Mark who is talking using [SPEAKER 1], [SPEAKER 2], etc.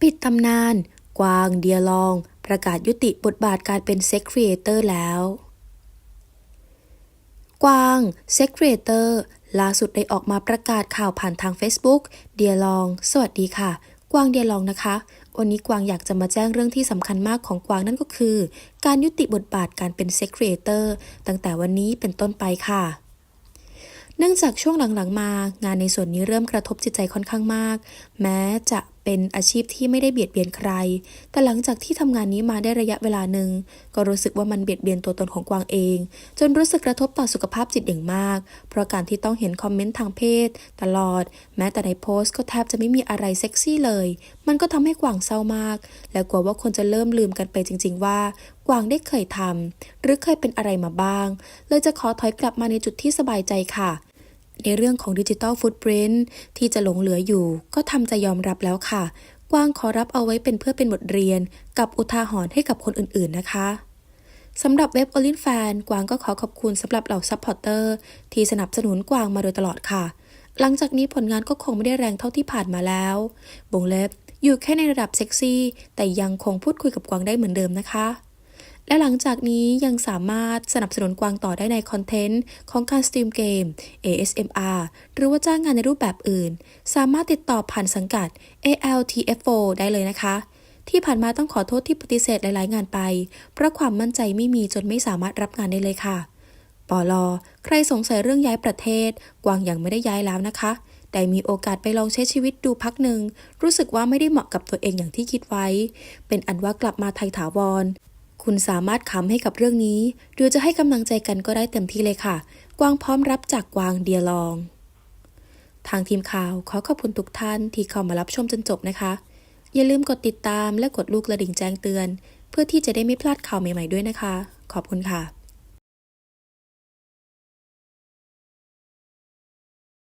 [SPEAKER 1] ปิดตำนาน กวางเดียลอง ประกาศยุติบทบาทการเป็นเซ็กครีเอเตอร์แล้ว กวางเซ็กครีเอเตอร์ล่าสุดได้ออกมาประกาศข่าวผ่านทาง Facebook เดียลอง สวัสดีค่ะ กวางเดียลองนะคะ วันนี้กวางอยากจะมาแจ้งเรื่องที่สำคัญมากของกวางนั่นก็คือ การยุติบทบาทการเป็นเซ็กครีเอเตอร์ตั้งแต่วันนี้เป็นต้นไปค่ะเนื่องจากช่วงหลังๆมา งานในส่วนนี้เริ่มกระทบจิตใจค่อนข้างมาก แม้จะเป็นอาชีพที่ไม่ได้เบียดเบียนใคร แต่หลังจากที่ทำงานนี้มาได้ระยะเวลาหนึ่ง ก็รู้สึกว่ามันเบียดเบียนตัวตนของกวางเอง จนรู้สึกกระทบต่อสุขภาพจิตอย่างมาก เพราะการที่ต้องเห็นคอมเมนต์ทางเพศ ตลอด แม้แต่ในโพสต์ก็แทบจะไม่มีอะไรเซ็กซี่เลย มันก็ทำให้กวางเศร้ามาก และกลัวว่าคนจะเริ่มลืมกันไปจริง ๆ ว่ากวางได้เคยทำหรือเคยเป็นอะไรมาบ้าง เลยจะขอถอยกลับมาในจุดที่สบายใจค่ะ ในเรื่องของดิจิ t a ลฟุต p r i n t ที่จะหลงเหลืออยู่ ก็ทำใจยอมรับแล้วค่ะ กว้างขอรับเอาไว้เป็นเพื่อเป็นบทเรียน กับอุทาหรณ์ให้กับคนอื่นๆนะคะสำหรับเว็บ o l i n f a n กวางก็ขอขอบคุณสำหรับเหล่าซัพพอร์เตอร์ที่สนับสนุนกวางมาโดยตลอดค่ะ หลังจากนี้ผลงานก็คงไม่ได้แรงเท่าที่ผ่านมาแล้วบงเล็บอยู่แค่ในระดับเซ็กซี่ แต่ยังคงพูดคุยกับกวางได้เหมือนเดิมนะคะ และหลังจากนี้ยังสามารถสนับสนุนกวางต่อได้ในคอนเทนต์ของการสตรีมเกม ASMR หรือว่าจ้างงานในรูปแบบอื่น สามารถติดต่อผ่านสังกัด ALTFO ได้เลยนะคะ ที่ผ่านมาต้องขอโทษที่ปฏิเสธหลาย ๆ งานไป เพราะความมั่นใจไม่มีจนไม่สามารถรับงานได้เลยค่ะปอลอใครสงสัยเรื่องย้ายประเทศ กวางยังไม่ได้ย้ายแล้วนะคะแต่มีโอกาสไปลองใช้ชีวิตดูพักหนึ่ง รู้สึกว่าไม่ได้เหมาะกับตัวเองอย่างที่คิดไว้ เป็นอันว่ากลับมาไทยถาวร คุณสามารถขำให้กับเรื่องนี้ หรือจะให้กำลังใจกันก็ได้เต็มที่เลยค่ะ กวางพร้อมรับจากกวางเดียลอง ทางทีมข่าวขอขอบคุณทุกท่านที่เข้ามารับชมจนจบนะคะ อย่าลืมกดติดตามและกดลูกกระดิ่งแจ้งเตือน เพื่อที่จะได้ไม่พลาดข่าวใหม่ๆด้วยนะคะ ขอบคุณค่ะ